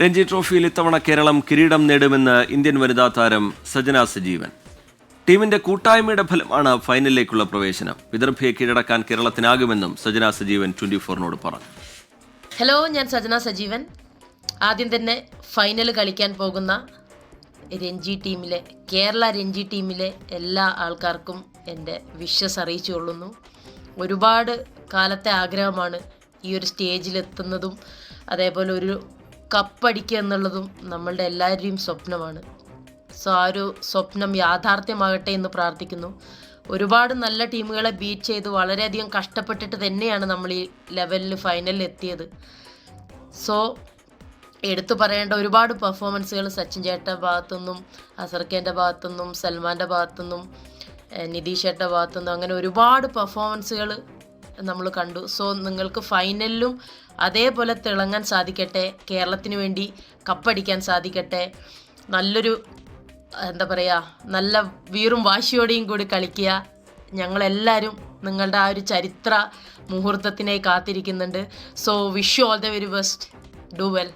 രഞ്ജി ട്രോഫിയിൽ ഇത്തവണ കേരളം കിരീടം നേടുമെന്ന് ഇന്ത്യൻ വനിതാ താരം സജന സജീവൻ. ടീമിന്റെ കൂട്ടായ്മയുടെ ഫലമാണ് ഫൈനലിലേക്കുള്ള പ്രവേശനം. വിദർഭയെ കീഴടക്കാൻ കേരളത്തിനാകുമെന്നും സജന സജീവൻ ട്വന്റി ഫോറിനോട് പറഞ്ഞു. ഹലോ ഞാൻ സജന സജീവൻ. ആദ്യം തന്നെ ഫൈനൽ കളിക്കാൻ പോകുന്ന രഞ്ജി ടീമിലെ കേരള രഞ്ജി ടീമിലെ എല്ലാ ആൾക്കാർക്കും എന്റെ വിശ്വസ് അറിയിച്ചു കൊള്ളുന്നു ഒരുപാട് കാലത്തെ ആഗ്രഹമാണ് ഈ ഒരു സ്റ്റേജിലെത്തുന്നതും അതേപോലെ ഒരു കപ്പടിക്കുക എന്നുള്ളതും നമ്മളുടെ എല്ലാവരുടെയും സ്വപ്നമാണ്. സോ ആ ഒരു സ്വപ്നം യാഥാർത്ഥ്യമാകട്ടെ എന്ന് പ്രാർത്ഥിക്കുന്നു. ഒരുപാട് നല്ല ടീമുകളെ ബീറ്റ് ചെയ്ത് വളരെയധികം കഷ്ടപ്പെട്ടിട്ട് തന്നെയാണ് നമ്മൾ ഈ ലെവലിൽ ഫൈനലിൽ എത്തിയത്. സോ എടുത്തു പറയേണ്ട ഒരുപാട് പെർഫോമൻസുകൾ സച്ചിൻ ചേട്ടന്റെ ഭാഗത്തുനിന്നും അസർക്കേന്റെ ഭാഗത്തുനിന്നും സൽമാന്റെ ഭാഗത്തുനിന്നും നിതീഷ് നിതീഷേട്ടന്റെ ഭാഗത്തുനിന്നും അങ്ങനെ ഒരുപാട് പെർഫോമൻസുകൾ നമ്മൾ കണ്ടു. സോ നിങ്ങൾക്ക് ഫൈനലിലും അതേപോലെ തിളങ്ങാൻ സാധിക്കട്ടെ. കേരളത്തിന് വേണ്ടി കപ്പടിക്കാൻ സാധിക്കട്ടെ. നല്ലൊരു എന്താ പറയുക നല്ല വീറും വാശിയോടെയും കൂടി കളിക്കുക. ഞങ്ങളെല്ലാവരും നിങ്ങളുടെ ആ ഒരു ചരിത്ര മുഹൂർത്തത്തിനായി കാത്തിരിക്കുന്നുണ്ട്. So wish you all the very best do well